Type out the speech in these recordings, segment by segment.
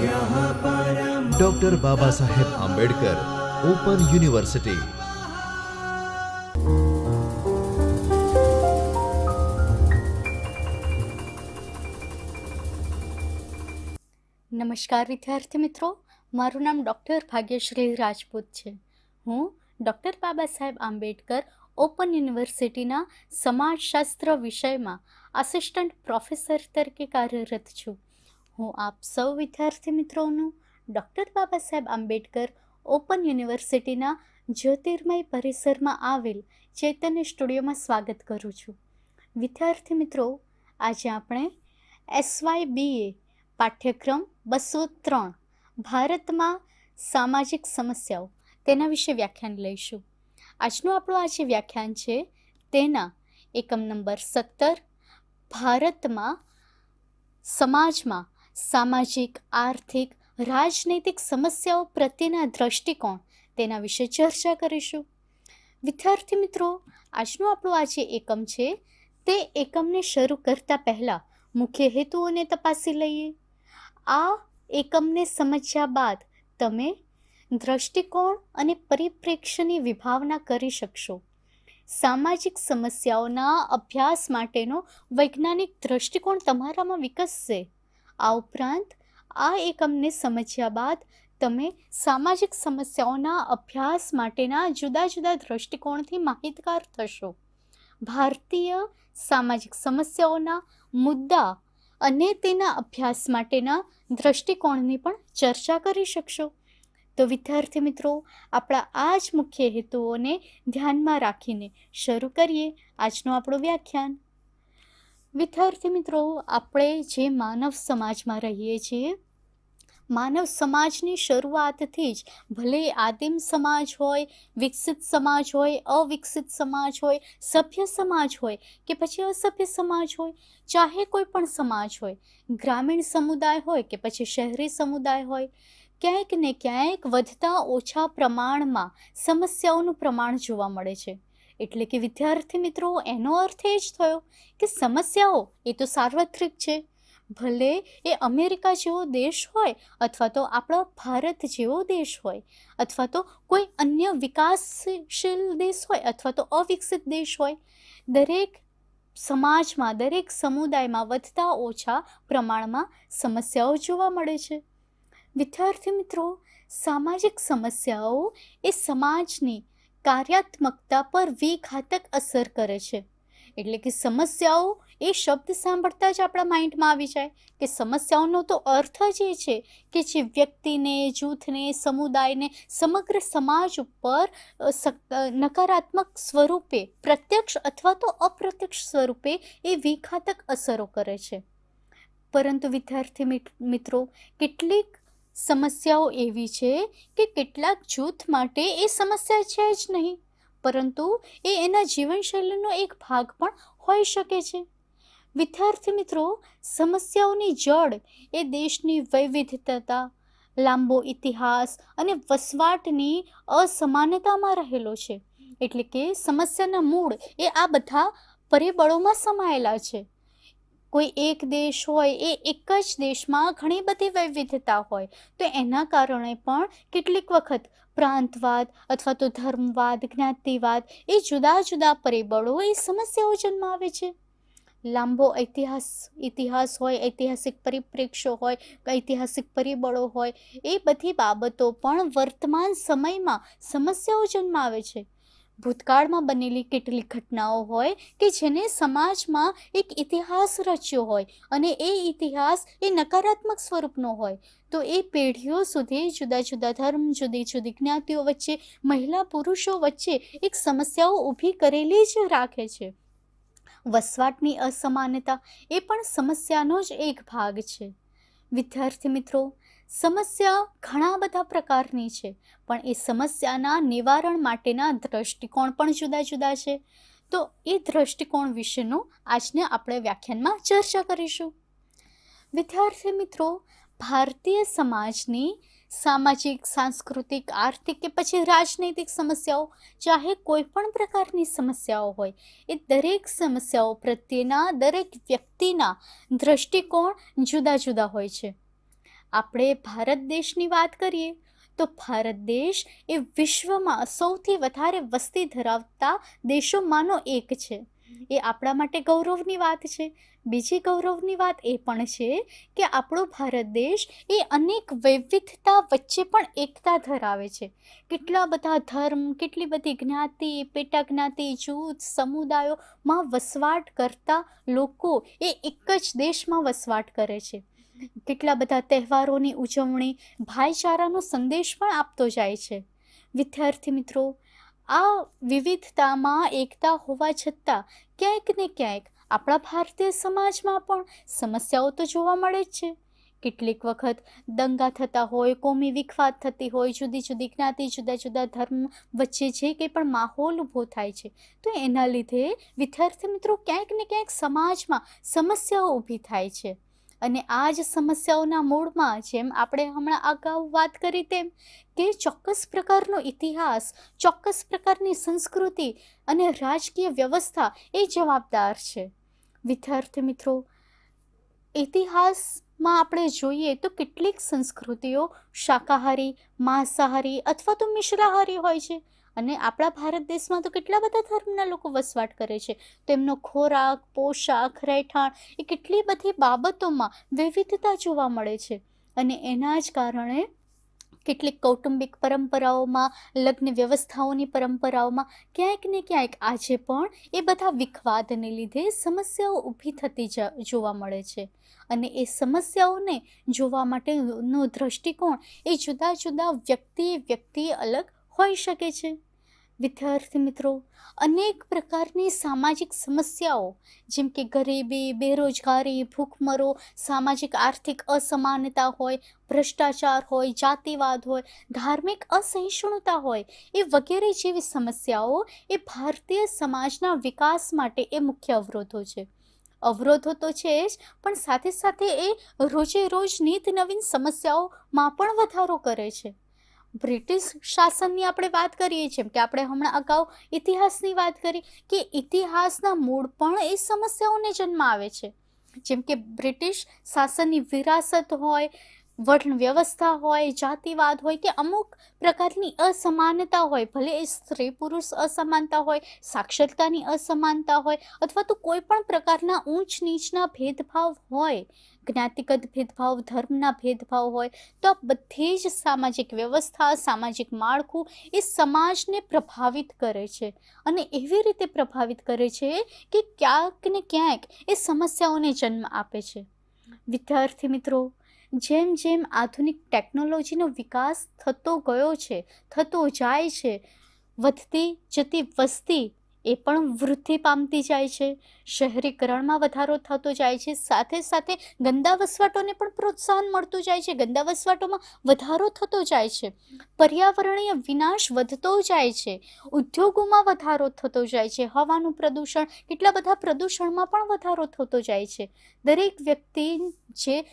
Doctor Baba Saheb Ambedkar open university નમસ્કાર વિદ્યાર્થી મિત્રો, મારું નામ ડૉક્ટર ભાગ્યશ્રી રાજપૂત છે. હું ડૉક્ટર બાબા સાહેબ આંબેડકર ઓપન યુનિવર્સિટીના સમાજશાસ્ત્ર વિષયમાં આસિસ્ટન્ટ પ્રોફેસર તરીકે કાર્યરત છું. હું આપ સૌ વિદ્યાર્થી મિત્રોનું ડૉક્ટર બાબા સાહેબ આંબેડકર ઓપન યુનિવર્સિટીના જ્યોતિર્મય પરિસરમાં આવેલ ચૈતન્ય સ્ટુડિયોમાં સ્વાગત કરું છું. વિદ્યાર્થી મિત્રો, આજે આપણે એસવાય બીએ પાઠ્યક્રમ બસો ત્રણ, ભારતમાં સામાજિક સમસ્યાઓ, તેના વિશે વ્યાખ્યાન લઈશું. આજનું આપણું આ જે વ્યાખ્યાન છે, તેના એકમ નંબર સત્તર, ભારતમાં સમાજમાં સામાજિક, આર્થિક, રાજનૈતિક સમસ્યાઓ પ્રત્યેના દ્રષ્ટિકોણ તેના વિશે ચર્ચા કરીશું. વિદ્યાર્થી મિત્રો, આજનું આપણું આ જે એકમ છે, તે એકમને શરૂ કરતાં પહેલાં મુખ્ય હેતુઓને તપાસી લઈએ. આ એકમને સમજ્યા બાદ તમે દ્રષ્ટિકોણ અને પરિપ્રેક્ષ્યની વિભાવના કરી શકશો. સામાજિક સમસ્યાઓના અભ્યાસ માટેનો વૈજ્ઞાનિક દ્રષ્ટિકોણ તમારામાં વિકસશે. આ ઉપરાંત આ એકમને સમજ્યા બાદ તમે સામાજિક સમસ્યાઓના અભ્યાસ માટેના જુદા જુદા દ્રષ્ટિકોણથી માહિતગાર થશો. ભારતીય સામાજિક સમસ્યાઓના મુદ્દા અને તેના અભ્યાસ માટેના દ્રષ્ટિકોણની પણ ચર્ચા કરી શકશો. તો વિદ્યાર્થી મિત્રો, આપણા આ જ મુખ્ય હેતુઓને ધ્યાનમાં રાખીને શરૂ કરીએ આજનું આપણું વ્યાખ્યાન. વિદ્યાર્થી મિત્રો, આપણે જે માનવ સમાજમાં રહીએ છીએ, માનવ સમાજની શરૂઆતથી જ ભલે આદિમ સમાજ હોય, વિકસિત સમાજ હોય, અવિકસિત સમાજ હોય, સભ્ય સમાજ હોય કે પછી અસભ્ય સમાજ હોય, ચાહે કોઈ પણ સમાજ હોય, ગ્રામીણ સમુદાય હોય કે પછી શહેરી સમુદાય હોય, ક્યાંક ને ક્યાંક વધતા ઓછા પ્રમાણમાં સમસ્યાઓનું પ્રમાણ જોવા મળે છે. એટલે કે વિદ્યાર્થી મિત્રો, એનો અર્થ એ જ થયો કે સમસ્યાઓ એ તો સાર્વત્રિક છે. ભલે એ અમેરિકા જેવો દેશ હોય અથવા તો આપણો ભારત જેવો દેશ હોય અથવા તો કોઈ અન્ય વિકાસશીલ દેશ હોય અથવા તો અવિકસિત દેશ હોય, દરેક સમાજમાં, દરેક સમુદાયમાં વધતા ઓછા પ્રમાણમાં સમસ્યાઓ જોવા મળે છે. વિદ્યાર્થી મિત્રો, સામાજિક સમસ્યાઓ એ સમાજની કાર્યાત્મકતા પર વિઘાતક અસર કરે છે. એટલે કે સમસ્યાઓ એ શબ્દ સાંભળતા જ આપણા માઇન્ડમાં આવી જાય. કે સમસ્યાઓનો તો અર્થ જ એ છે કે જે વ્યક્તિને, જૂથને, સમુદાયને, સમગ્ર સમાજ ઉપર નકારાત્મક સ્વરૂપે, પ્રત્યક્ષ અથવા તો અપ્રત્યક્ષ સ્વરૂપે એ વિઘાતક અસરો કરે છે. પરંતુ વિદ્યાર્થી મિત્રો, કેટલીક સમસ્યાઓ એવી છે કે કેટલાક જૂથ માટે એ સમસ્યા છે જ નહીં, પરંતુ એ એના જીવનશૈલીનો એક ભાગ પણ હોઈ શકે છે. વિદ્યાર્થી મિત્રો, સમસ્યાઓની જડ એ દેશની વૈવિધ્યતા, લાંબો ઇતિહાસ અને વસવાટની અસમાનતામાં રહેલો છે. એટલે કે સમસ્યાના મૂળ એ આ બધા પરિબળોમાં સમાયેલા છે. કોઈ એક દેશ હોય, એ એક જ દેશમાં ઘણી બધી વૈવિધ્યતા હોય. તો એના કારણે પણ કેટલીક વખત પ્રાંતવાદ અથવા તો ધર્મવાદ, જ્ઞાતિવાદ એ જુદા જુદા પરિબળો એ સમસ્યાઓ જન્માવે છે. લાંબો ઇતિહાસ ઇતિહાસ હોય, ઐતિહાસિક પરિપ્રેક્ષ્યો હોય, ઐતિહાસિક પરિબળો હોય, એ બધી બાબતો પણ વર્તમાન સમયમાં સમસ્યાઓ જન્માવે છે. ભૂતકાળમાં બનેલી કેટલીક ઘટનાઓ હોય કે જેને સમાજમાં એક ઇતિહાસ રચ્યો હોય અને એ ઇતિહાસ એ નકારાત્મક સ્વરૂપનો હોય, તો એ પેઢીઓ સુધી જુદા જુદા ધર્મ, જુદી જુદી જ્ઞાતિઓ વચ્ચે, મહિલા પુરુષો વચ્ચે એક સમસ્યાઓ ઊભી કરેલી જ રાખે છે. વસવાટની અસમાનતા એ પણ સમસ્યાનો જ એક ભાગ છે. વિદ્યાર્થી મિત્રો સમસ્યા ઘણા બધા પ્રકારની છે, પણ એ સમસ્યાના નિવારણ માટેના દ્રષ્ટિકોણ પણ જુદા જુદા છે. તો એ દ્રષ્ટિકોણ વિશેનું આજને આપણે વ્યાખ્યાનમાં ચર્ચા કરીશું. વિદ્યાર્થી મિત્રો, ભારતીય સમાજની સામાજિક, સાંસ્કૃતિક, આર્થિક કે પછી રાજનૈતિક સમસ્યાઓ, ચાહે કોઈ પણ પ્રકારની સમસ્યાઓ હોય, એ દરેક સમસ્યાઓ પ્રત્યેના દરેક વ્યક્તિના દ્રષ્ટિકોણ જુદા જુદા હોય છે. આપણે ભારત દેશની વાત કરીએ, તો ભારત દેશ એ વિશ્વમાં સૌથી વધારે વસ્તી ધરાવતા દેશોમાંનો એક છે. એ આપણા માટે ગૌરવની વાત છે. બીજી ગૌરવની વાત એ પણ છે કે આપણો ભારત દેશ એ અનેક વૈવિધતા વચ્ચે પણ એકતા ધરાવે છે. કેટલા બધા ધર્મ, કેટલી બધી જ્ઞાતિ, પેટા જ્ઞાતિ, જૂથ, સમુદાયોમાં વસવાટ કરતા લોકો એ એક જ દેશમાં વસવાટ કરે છે. કેટલા બધા તહેવારોની ઉજવણી ભાઈચારાનો સંદેશ પણ આપતો જાય છે. વિદ્યાર્થી મિત્રો, આ વિવિધતામાં એકતા હોવા છતાં ક્યાંક ને ક્યાંક આપણા ભારતીય સમાજમાં પણ સમસ્યાઓ તો જોવા મળે જ છે. કેટલીક વખત દંગા થતા હોય, કોમી વિખવાદ થતી હોય, જુદી જુદી જ્ઞાતિ, જુદા જુદા ધર્મ વચ્ચે જે કંઈ પણ માહોલ ઊભો થાય છે, તો એના લીધે વિદ્યાર્થી મિત્રો ક્યાંક ને ક્યાંક સમાજમાં સમસ્યાઓ ઊભી થાય છે. અને આ જ સમસ્યાઓના મૂળમાં જેમ આપણે હમણાં અગાઉ વાત કરી તેમ કે ચોક્કસ પ્રકારનો ઇતિહાસ, ચોક્કસ પ્રકારની સંસ્કૃતિ અને રાજકીય વ્યવસ્થા એ જવાબદાર છે. વિદ્યાર્થી મિત્રો, ઇતિહાસમાં આપણે જોઈએ તો કેટલીક સંસ્કૃતિઓ શાકાહારી, માંસાહારી અથવા તો મિશ્રાહારી હોય છે. અને આપણા ભારત દેશમાં તો કેટલા બધા ધર્મના લોકો વસવાટ કરે છે. તેમનો ખોરાક, પોશાક, રહેઠાણ એ કેટલી બધી બાબતોમાં વિવિધતા જોવા મળે છે. અને એના જ કારણે કેટલીક કૌટુંબિક પરંપરાઓમાં, લગ્ન વ્યવસ્થાઓની પરંપરાઓમાં ક્યાંક ને ક્યાંક આજે પણ એ બધા વિખવાદને લીધે સમસ્યાઓ ઊભી થતી જોવા મળે છે. અને એ સમસ્યાઓને જોવા માટેનો દ્રષ્ટિકોણ એ જુદા જુદા વ્યક્તિ વ્યક્તિ અલગ હોઈ શકે છે? વિદ્યાર્થી મિત્રો, અનેક પ્રકારની સામાજિક સમસ્યાઓ, જેમ કે ગરીબી, બેરોજગારી, ભૂખમરો, સામાજિક આર્થિક અસમાનતા હોય, ભ્રષ્ટાચાર હોય, જાતિવાદ હોય, ધાર્મિક અસહિષ્ણુતા હોય, એ વગેરે જેવી સમસ્યાઓ એ ભારતીય સમાજના વિકાસ માટે એ મુખ્ય અવરોધો છે. અવરોધો તો છે જ, પણ સાથે સાથે એ રોજે રોજ નીત નવીન સમસ્યાઓમાં પણ વધારો કરે છે. બ્રિટિશ શાસનની આપણે વાત કરીએ, જેમ કે આપણે હમણાં અગાઉ ઇતિહાસની વાત કરી, કે ઇતિહાસના મૂળ પણ એ સમસ્યાઓને જન્મ આવે છે. જેમ કે બ્રિટિશ શાસનની વિરાસત હોય વર્ણ વ્યવસ્થા હોય, જાતિવાદ હોય કે અમુક પ્રકારની અસમાનતા હોય, ભલે એ સ્ત્રી પુરુષ અસમાનતા હોય, સાક્ષરતાની અસમાનતા હોય, અથવા તો કોઈ પણ પ્રકારના ઊંચ નીચના ભેદભાવ હોય જ્ઞાતિગત ભેદભાવ, ધર્મના ભેદભાવ હોય, તો આ બધી જ સામાજિક વ્યવસ્થા, સામાજિક માળખું એ સમાજને પ્રભાવિત કરે છે. અને એવી રીતે પ્રભાવિત કરે છે કે ક્યાંક ને ક્યાંક એ સમસ્યાઓને જન્મ આપે છે. વિદ્યાર્થી મિત્રો, જેમ જેમ આધુનિક ટેકનોલોજીનો વિકાસ થતો ગયો છે, થતો જાય છે, વધતી જતી વસ્તી એ પણ વૃદ્ધિ પામતી જાય છે. શહેરીકરણમાં વધારો થતો જાય છે. સાથે સાથે ગંદા વસવાટોને પણ પ્રોત્સાહન મળતું જાય છે. ગંદા વસવાટોમાં વધારો થતો જાય છે. પર્યાવરણીય વિનાશ વધતો જાય છે. ઉદ્યોગોમાં વધારો થતો જાય છે. હવાનું પ્રદૂષણ, કેટલા બધા પ્રદૂષણમાં પણ વધારો થતો જાય છે. દરેક વ્યક્તિ જે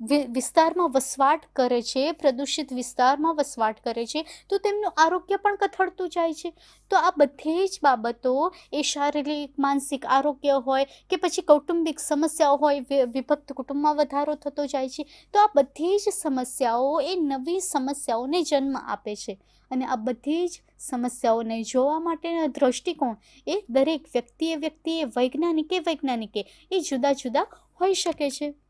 વિસ્તારમાં વસવાટ કરે છે, પ્રદૂષિત વિસ્તારમાં વસવાટ કરે છે, તો તેમનું આરોગ્ય પણ કથળતું જાય છે. તો આ બધી જ બાબતો એ શારીરિક, માનસિક આરોગ્ય હોય કે પછી કૌટુંબિક સમસ્યાઓ હોય વિભક્ત કુટુંબમાં વધારો થતો જાય છે, તો આ બધી જ સમસ્યાઓ એ નવી સમસ્યાઓને જન્મ આપે છે. અને આ બધી જ સમસ્યાઓને જોવા માટેના દૃષ્ટિકોણ એ દરેક વ્યક્તિએ વ્યક્તિએ, વૈજ્ઞાનિકે વૈજ્ઞાનિકે એ જુદા જુદા હોઈ શકે છે.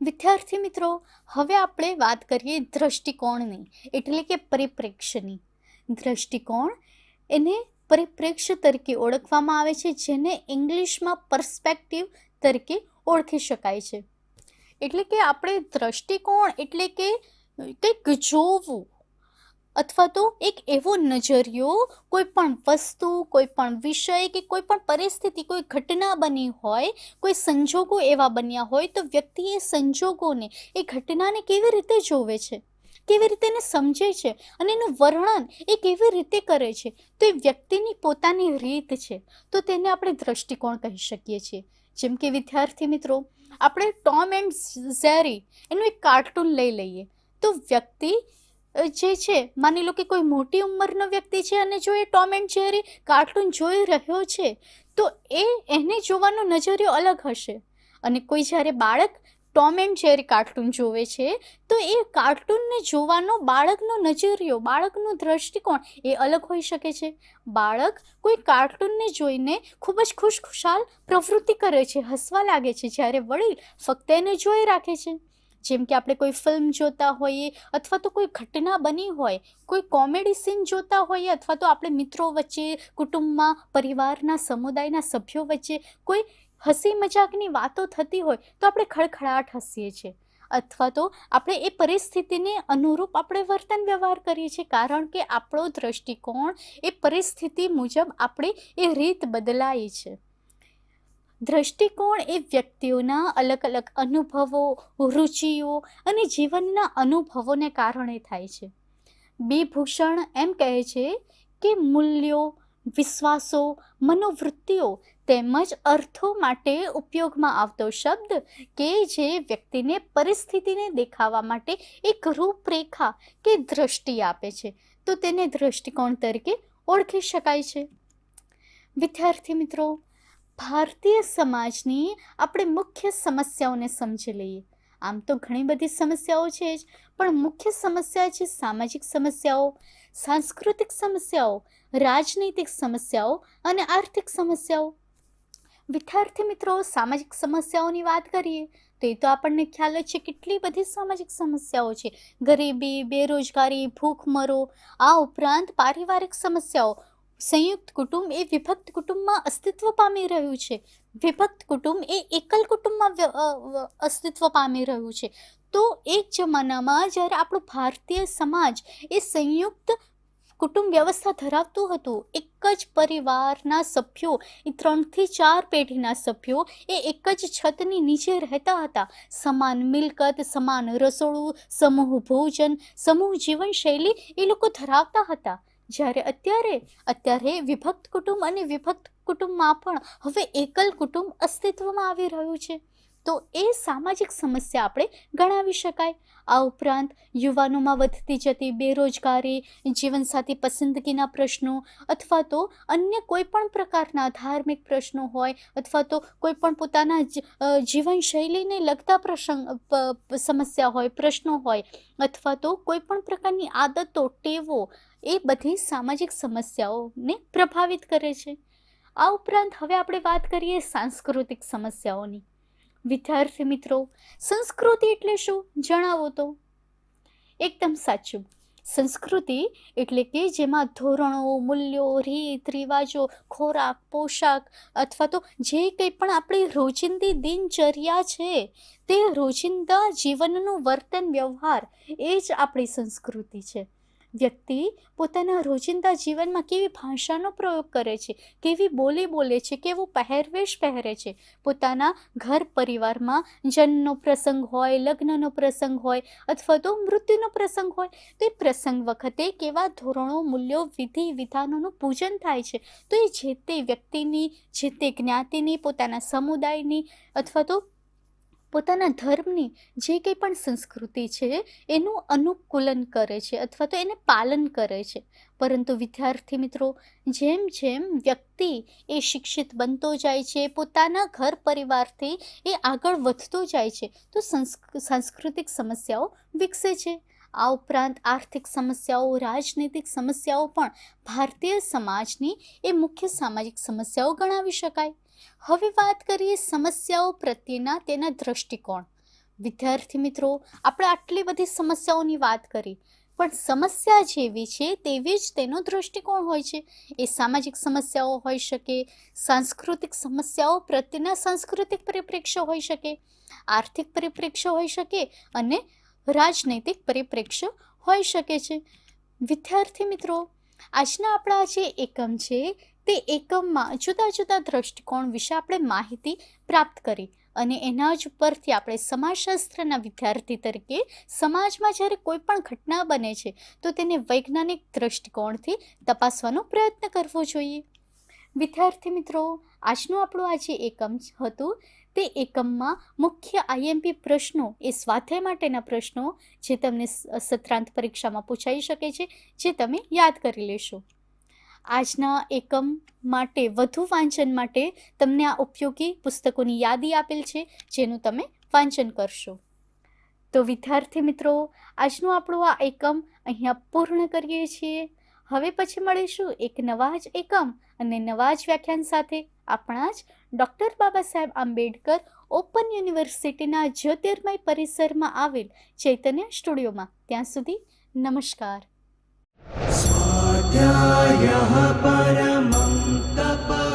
વિદ્યાર્થી મિત્રો, હવે આપણે વાત કરીએ દૃષ્ટિકોણની એટલે કે પરિપ્રેક્ષ્યની. દૃષ્ટિકોણ એને પરિપ્રેક્ષ્ય તરીકે ઓળખવામાં આવે છે, જેને ઇંગ્લિશમાં પર્સપેક્ટિવ તરીકે ઓળખી શકાય છે. એટલે કે આપણે દૃષ્ટિકોણ એટલે કે કંઈક જોવું અથવા તો એક એવો નજરિયો, કોઈ પણ વસ્તુ, કોઈ પણ વિષય કે કોઈ પણ પરિસ્થિતિ, કોઈ ઘટના બની હોય, કોઈ સંજોગો એવા બન્યા હોય, તો વ્યક્તિ એ સંજોગોને એ ઘટનાને કેવી રીતે જોવે છે? કેવી રીતે એને સમજે છે? અને એનું વર્ણન એ કેવી રીતે કરે છે? તો એ વ્યક્તિની પોતાની રીત છે. તો તેને આપણે દૃષ્ટિકોણ કહી શકીએ છીએ. જેમ કે, વિદ્યાર્થી મિત્રો, આપણે ટોમ એન્ડ ઝેરી એનું એક કાર્ટૂન લઈ લઈએ. તો વ્યક્તિ જે છે, માની લો કે કોઈ મોટી ઉંમરનો વ્યક્તિ છે અને જો એ ટોમ એન્ડ જેરી કાર્ટૂન જોઈ રહ્યો છે, તો એ એને જોવાનો નજરિયો અલગ હશે. અને કોઈ જ્યારે બાળક ટોમ એન્ડ જેરી કાર્ટૂન જોવે છે, તો એ કાર્ટૂનને જોવાનો બાળકનો નજરિયો, બાળકનો દ્રષ્ટિકોણ એ અલગ હોઈ શકે છે. બાળક કોઈ કાર્ટૂનને જોઈને ખૂબ જ ખુશખુશાલ પ્રવૃત્તિ કરે છે, હસવા લાગે છે, જ્યારે વડીલ ફક્ત એને જોઈ રાખે છે. જેમ કે આપણે કોઈ ફિલ્મ જોતા હોઈએ અથવા તો કોઈ ઘટના બની હોય, કોઈ કોમેડી સીન જોતા હોઈએ અથવા તો આપણે મિત્રો વચ્ચે, કુટુંબમાં, પરિવારના, સમુદાયના સભ્યો વચ્ચે કોઈ હસી મજાકની વાતો થતી હોય તો આપણે ખડખડાટ હસીએ છીએ. અથવા તો આપણે એ પરિસ્થિતિને અનુરૂપ આપણે વર્તન વ્યવહાર કરીએ છીએ, કારણ કે આપણો દ્રષ્ટિકોણ એ પરિસ્થિતિ મુજબ આપણે એ રીત બદલાય છે. દ્રષ્ટિકોણ એ વ્યક્તિઓના અલગ અલગ અનુભવો, રુચિઓ અને જીવનના અનુભવોને કારણે થાય છે. બિભૂષણ એમ કહે છે કે મૂલ્યો, વિશ્વાસો, મનોવૃત્તિઓ તેમજ અર્થો માટે ઉપયોગમાં આવતો શબ્દ કે જે વ્યક્તિને પરિસ્થિતિને દેખાવા માટે એક રૂપરેખા કે દ્રષ્ટિ આપે છે. તો તેને દ્રષ્ટિકોણ તરીકે ઓળખી શકાય છે. વિદ્યાર્થી મિત્રો ભારતીય સમાજની આપણે મુખ્ય સમસ્યાઓને સમજી લઈએ. આમ તો ઘણી બધી સમસ્યાઓ છે જ, પણ મુખ્ય સમસ્યા છે સામાજિક સમસ્યાઓ, સાંસ્કૃતિક સમસ્યાઓ, રાજનૈતિક સમસ્યાઓ અને આર્થિક સમસ્યાઓ. વિદ્યાર્થી મિત્રો, સામાજિક સમસ્યાઓની વાત કરીએ, તો એ તો આપણને ખ્યાલ જ છે કેટલી બધી સામાજિક સમસ્યાઓ છે. ગરીબી, બેરોજગારી, ભૂખમરો, આ ઉપરાંત પારિવારિક સમસ્યાઓ સંયુક્ત કુટુંબ એ વિભક્ત કુટુંબમાં અસ્તિત્વ પામી રહ્યું છે. વિભક્ત કુટુંબ એ એકલ કુટુંબમાં અસ્તિત્વ પામી રહ્યું છે. તો એક જમાનામાં જ્યારે આપણો ભારતીય સમાજ એ સંયુક્ત કુટુંબ વ્યવસ્થા ધરાવતું હતું, એક જ પરિવારના સભ્યો, એ ત્રણથી ચાર પેઢીના સભ્યો એ એક જ છતની નીચે રહેતા હતા. સમાન મિલકત, સમાન રસોડું, સમૂહ ભોજન, સમૂહ જીવનશૈલી એ લોકો ધરાવતા હતા. જ્યારે અત્યારે અત્યારે વિભક્ત કુટુંબ અને વિભક્ત કુટુંબમાં પણ હવે એકલ કુટુંબ અસ્તિત્વમાં આવી રહ્યું છે. તો એ સામાજિક સમસ્યા આપણે ગણાવી શકાય. આ ઉપરાંત યુવાનોમાં વધતી જતી બેરોજગારી, જીવનસાથી પસંદગીના પ્રશ્નો અથવા તો અન્ય કોઈ પણ પ્રકારના ધાર્મિક પ્રશ્નો હોય અથવા તો કોઈ પણ પોતાના જીવનશૈલીને લગતા પ્રસંગ સમસ્યા હોય, પ્રશ્નો હોય અથવા તો કોઈ પણ પ્રકારની આદતો, ટેવો એ બધી સામાજિક સમસ્યાઓને પ્રભાવિત કરે છે. આ ઉપરાંત હવે આપણે વાત કરીએ સાંસ્કૃતિક સમસ્યાઓની. વિદ્યાર્થી મિત્રો, સંસ્કૃતિ એટલે શું? જણાવો તો. એકદમ સાચું. સંસ્કૃતિ એટલે કે જેમાં ધોરણો, મૂલ્યો, રીત, રિવાજો, ખોરાક, પોશાક અથવા તો જે કંઈ પણ આપણી રોજિંદી દિનચર્યા છે, તે રોજિંદા જીવનનું વર્તન વ્યવહાર, એ જ આપણી સંસ્કૃતિ છે. વ્યક્તિ પોતાના રોજિંદા જીવનમાં કેવી ભાષાનો પ્રયોગ કરે છે, કેવી બોલી બોલે છે, કેવો પહેરવેશ પહેરે છે. પોતાના ઘર પરિવારમાં જન્મનો પ્રસંગ હોય, લગ્નનો પ્રસંગ હોય અથવા તો મૃત્યુનો પ્રસંગ હોય, તો એ પ્રસંગ વખતે કેવા ધોરણો, મૂલ્યો, વિધિ, વિધાનોનું પૂજન થાય છે, તો એ જે તે વ્યક્તિની, જે તે જ્ઞાતિની, પોતાના સમુદાયની અથવા તો પોતાના ધર્મની જે કંઈ પણ સંસ્કૃતિ છે, એનું અનુકૂલન કરે છે અથવા તો એને પાલન કરે છે. પરંતુ વિદ્યાર્થી મિત્રો, જેમ જેમ વ્યક્તિ એ શિક્ષિત બનતો જાય છે, પોતાના ઘર પરિવારથી એ આગળ વધતો જાય છે, તો સંસ્ક, સાંસ્કૃતિક સમસ્યાઓ વિકસે છે. આ ઉપરાંત આર્થિક સમસ્યાઓ, રાજનૈતિક સમસ્યાઓ પણ ભારતીય સમાજની એ મુખ્ય સામાજિક સમસ્યાઓ ગણાવી શકાય. હવે વાત કરીએ સમસ્યાઓ પ્રત્યેના તેના દ્રષ્ટિકોણ. વિદ્યાર્થી મિત્રો, આપણે આટલી બધી સમસ્યાઓની વાત કરી, પણ સમસ્યા જેવી છે તેવી જ તેનો દ્રષ્ટિકોણ હોય છે. એ સામાજિક સમસ્યાઓ હોઈ શકે, સાંસ્કૃતિક સમસ્યાઓ પ્રત્યેના સાંસ્કૃતિક પરિપ્રેક્ષ્ય હોઈ શકે, આર્થિક પરિપ્રેક્ષ્ય હોઈ શકે અને રાજનૈતિક પરિપ્રેક્ષ્ય હોઈ શકે છે. વિદ્યાર્થી મિત્રો, આજના આપણા જે એકમ છે તે એકમમાં જુદા જુદા દ્રષ્ટિકોણ વિશે આપણે માહિતી પ્રાપ્ત કરી અને એના જ ઉપરથી આપણે સમાજશાસ્ત્રના વિદ્યાર્થી તરીકે સમાજમાં જ્યારે કોઈ પણ ઘટના બને છે, તો તેને વૈજ્ઞાનિક દ્રષ્ટિકોણથી તપાસવાનો પ્રયત્ન કરવો જોઈએ. વિદ્યાર્થી મિત્રો, આજનું આપણું આ જે એકમ હતું. તે એકમમાં મુખ્ય આઈએમપી પ્રશ્નો એ સ્વાધ્યાય માટેના પ્રશ્નો જે તમને સત્રાંત પરીક્ષામાં પૂછાઈ શકે છે, જે તમે યાદ કરી લેશો. આજના એકમ માટે, વધુ વાંચન માટે તમને આ ઉપયોગી પુસ્તકોની યાદી આપેલ છે, જેનું તમે વાંચન કરશો. તો વિદ્યાર્થી મિત્રો, આજનું આપણું આ એકમ અહીંયા પૂર્ણ કરીએ છીએ. હવે પછી મળીશું એક નવા જ એકમ અને નવા જ વ્યાખ્યાન સાથે. આપણા જ ડૉક્ટર બાબા સાહેબ આંબેડકર ઓપન યુનિવર્સિટીના જ્યોતિર્મય પરિસરમાં આવેલ ચૈતન્ય સ્ટુડિયોમાં. ત્યાં સુધી નમસ્કાર. परमं तप